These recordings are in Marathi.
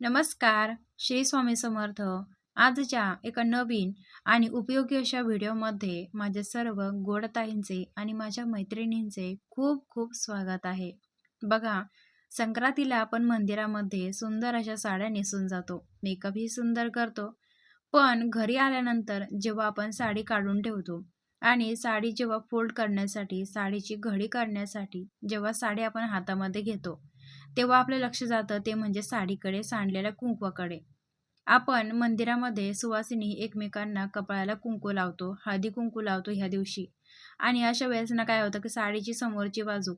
नमस्कार श्री स्वामी समर्थ. आजच्या एका नवीन आणि उपयोगी अशा व्हिडिओमध्ये माझे सर्व गोडताईंचे आणि माझ्या मैत्रिणींचे खूप खूप स्वागत आहे. बघा संक्रांतीला आपण मंदिरामध्ये सुंदर अशा साड्या नेसून जातो. मेकअपही सुंदर करतो. पण घरी आल्यानंतर जेव्हा आपण साडी काढून ठेवतो आणि साडी जेव्हा फोल्ड करण्यासाठी साडीची घडी काढण्यासाठी जेव्हा साडी आपण हातामध्ये घेतो तेव्हा आपलं लक्ष जातं ते म्हणजे साडीकडे सांडलेल्या कुंकवाकडे. आपण मंदिरामध्ये सुवासिनी एकमेकांना कपाळाला कुंकू लावतो हळदी कुंकू लावतो ह्या दिवशी. आणि अशा वेळेस ना काय होतं की साडीची समोरची बाजू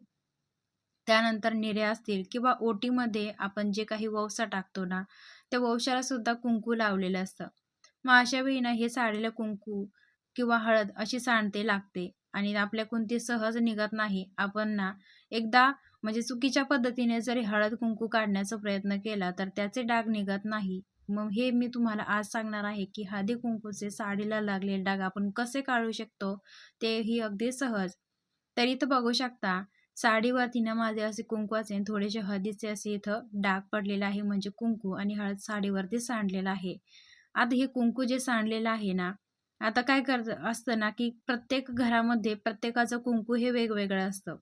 त्यानंतर निऱ्या असतील किंवा ओटीमध्ये आपण जे काही ववसा टाकतो ना त्या ववशाला सुद्धा कुंकू लावलेलं असतं. मग अशा वेळी ना हे साडीला कुंकू किंवा हळद अशी सांडते लागते आणि आपल्या कोणती सहज निघत नाही. आपण ना एकदा म्हणजे चुकीच्या पद्धतीने जरी हळद कुंकू काढण्याचा प्रयत्न केला तर त्याचे डाग निघत नाही. मग हे मी तुम्हाला आज सांगणार आहे की हळदी कुंकूचे साडीला लागलेले डाग आपण कसे काढू शकतो तेही अगदी सहज. तरी तर बघू शकता साडीवर तिनं माझे असे कुंकवाचे थोडेसे हळदीचे असे इथं डाग पडलेले आहे म्हणजे कुंकू आणि हळद साडीवरती सांडलेलं आहे. आता हे कुंकू जे सांडलेलं आहे ना आता काय करत असतं ना की प्रत्येक घरामध्ये प्रत्येकाचं कुंकू हे वेगवेगळं असतं.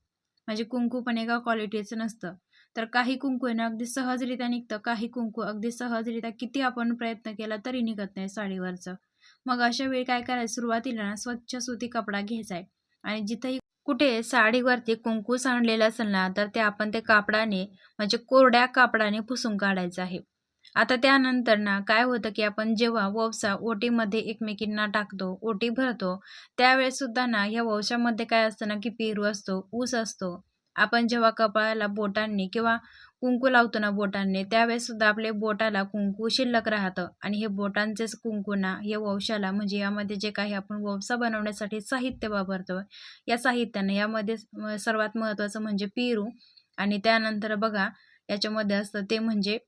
म्हणजे कुंकू पण एका क्वालिटीचं नसतं. तर काही कुंकू आहे ना अगदी सहजरित्या निघतं. काही कुंकू अगदी सहजरित्या किती आपण प्रयत्न केला तरी निघत नाही साडीवरचं. मग अशा वेळी काय करायचं? सुरुवातीला ना स्वच्छ सुती कपडा घ्यायचा आहे. आणि जिथेही कुठे साडीवरती कुंकू सांडलेलं असेल ना तर ते आपण ते कापडाने म्हणजे कोरड्या कापडाने पुसून काढायचं आहे. आता त्यानंतर ना काय होतं की आपण जेव्हा ववसा ओटीमध्ये एकमेकींना टाकतो ओटी भरतो त्यावेळेस सुद्धा ना ह्या ववशामध्ये काय असतं ना की पेरू असतो ऊस असतो. आपण जेव्हा कपाळाला बोटांनी किंवा कुंकू लावतो ना बोटांनी त्यावेळेस सुद्धा आपले बोटाला कुंकू शिल्लक राहतं. आणि हे बोटांचेच कुंकू ना हे वंशाला म्हणजे यामध्ये जे काही आपण वंसा बनवण्यासाठी साहित्य वापरतो या साहित्यानं यामध्ये सर्वात महत्त्वाचं म्हणजे पेरू. आणि त्यानंतर बघा याच्यामध्ये असतं ते म्हणजे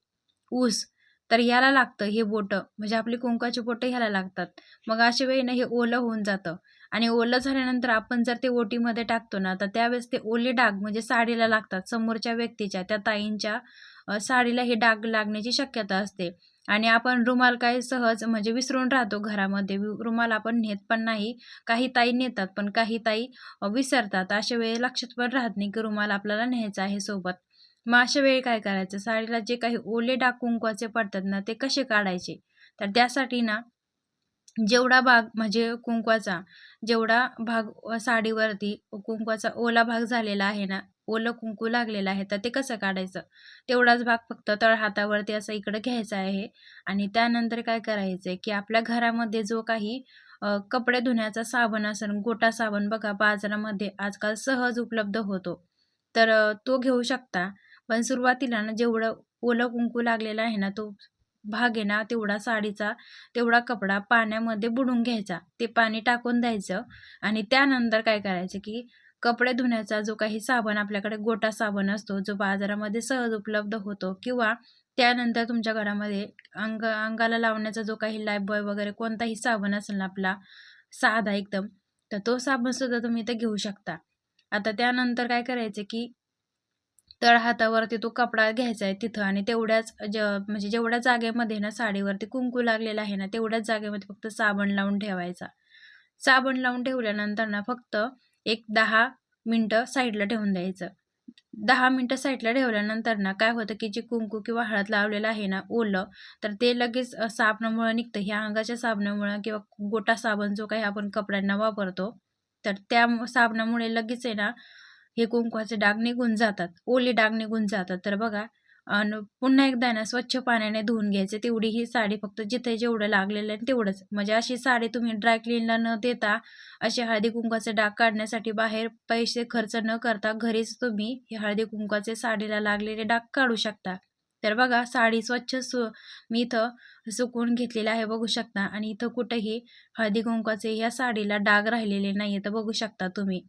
ऊस तर याला लागतं हे बोटं. म्हणजे आपली कुंकाची बोटं ह्याला लागतात. मग अशा वेळी ना हे ओलं होऊन जातं. आणि ओलं झाल्यानंतर आपण जर ते ओटीमध्ये टाकतो ना तर त्यावेळेस ते ओले डाग म्हणजे साडीला लागतात समोरच्या व्यक्तीच्या त्या ताईंच्या साडीला हे डाग लागण्याची शक्यता असते. आणि आपण रुमाल काय सहज म्हणजे विसरून राहतो घरामध्ये. रुमाल आपण नेत पण नाही. काही ताई नेतात पण काही ताई विसरतात. अशा वेळी लक्षात पण राहत नाही की रुमाल आपल्याला न्यायचा आहे सोबत. मग अशा वेळी काय करायचं? साडीला जे काही ओले डाग कुंकवाचे पडतात ना ते कसे काढायचे? तर त्यासाठी ना जेवढा भाग म्हणजे कुंकवाचा जेवढा भाग साडीवरती कुंकवाचा ओला भाग झालेला आहे ना ओलं कुंकू लागलेलं आहे तर ते कसं काढायचं? तेवढाच भाग फक्त तळ हातावरती असं इकडं घ्यायचा आहे आणि त्यानंतर काय करायचं आहे की आपल्या घरामध्ये जो काही कपडे धुण्याचा साबण असेल गोटा साबण बघा बाजारामध्ये आजकाल सहज उपलब्ध होतो. तर तो घेऊ शकता. पण सुरुवातीला ना जेवढं ओलं कुंकू लागलेला आहे ना तो भाग आहे ना तेवढा साडीचा तेवढा कपडा पाण्यामध्ये बुडून घ्यायचा. ते पाणी टाकून द्यायचं आणि त्यानंतर काय करायचं की कपडे धुण्याचा जो काही साबण आपल्याकडे गोटा साबण असतो जो बाजारामध्ये सहज उपलब्ध होतो किंवा त्यानंतर तुमच्या घरामध्ये अंग अंगाला लावण्याचा जो काही लायबॉय वगैरे कोणताही साबण असेल ना आपला साधा एकदम तर तो साबणसुद्धा तुम्ही इथं घेऊ शकता. आता त्यानंतर काय करायचं की तळ हातावरती तो कपडा घ्यायचा आहे तिथं आणि तेवढ्याच ज म्हणजे जेवढ्या जागेमध्ये ना साडीवरती कुंकू लागलेला आहे ना तेवढ्याच जागेमध्ये फक्त साबण लावून ठेवायचा. साबण लावून ठेवल्यानंतर ना फक्त एक दहा मिनटं साईडला ठेवून द्यायचं. दहा मिनटं साईडला ठेवल्यानंतर ना काय होतं की जे कुंकू किंवा हळद लावलेलं आहे ना ओलं तर ते लगेच साबणामुळं निघतं. ह्या अंगाच्या साबणामुळं किंवा गोटा साबण जो काही आपण कपड्यांना वापरतो तर त्या साबणामुळे लगेच आहे ना हे कुंकवाचे डाग निघून जातात. ओले डाग निघून जातात. तर बघा आणि पुन्हा एकदा ना स्वच्छ पाण्याने धुवून घ्यायचे. तेवढी ही साडी फक्त जिथे जेवढं लागलेलं आहे तेवढंच. म्हणजे अशी साडी तुम्ही ड्रायक्लीनला न देता असे हळदी कुंकाचे डाग काढण्यासाठी बाहेर पैसे खर्च न करता घरीच तुम्ही हे हळदी कुंकाचे साडीला लागलेले डाग काढू शकता. तर बघा साडी स्वच्छ सु मी इथं सुकून घेतलेलं आहे बघू शकता. आणि इथं कुठेही हळदी कुंकाचे या साडीला डाग राहिलेले नाही तर बघू शकता तुम्ही.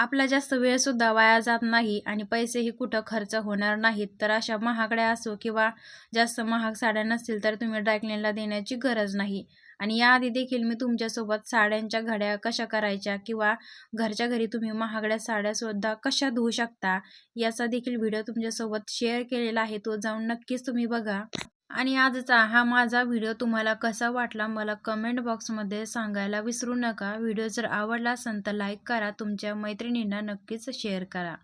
आपला जास्त वेळसुद्धा वाया जात नाही आणि पैसेही कुठं खर्च होणार नाहीत. तर अशा महागड्या असो किंवा जास्त महाग साड्या नसतील तर तुम्ही ड्रायक्लिनला देण्याची गरज नाही. आणि याआधी देखील मी तुमच्यासोबत साड्यांच्या घड्या कशा करायच्या किंवा घरच्या घरी तुम्ही महागड्या साड्यासुद्धा कशा धुवू शकता याचा देखील व्हिडिओ तुमच्यासोबत शेअर केलेला आहे तो जाऊन नक्कीच तुम्ही बघा. आणि आजचा हा माझा व्हिडिओ तुम्हाला कसा वाटला मला कमेंट बॉक्समध्ये सांगायला विसरू नका. व्हिडिओ जर आवडला असेल तर लाईक करा. तुमच्या मैत्रिणींना नक्कीच शेअर करा.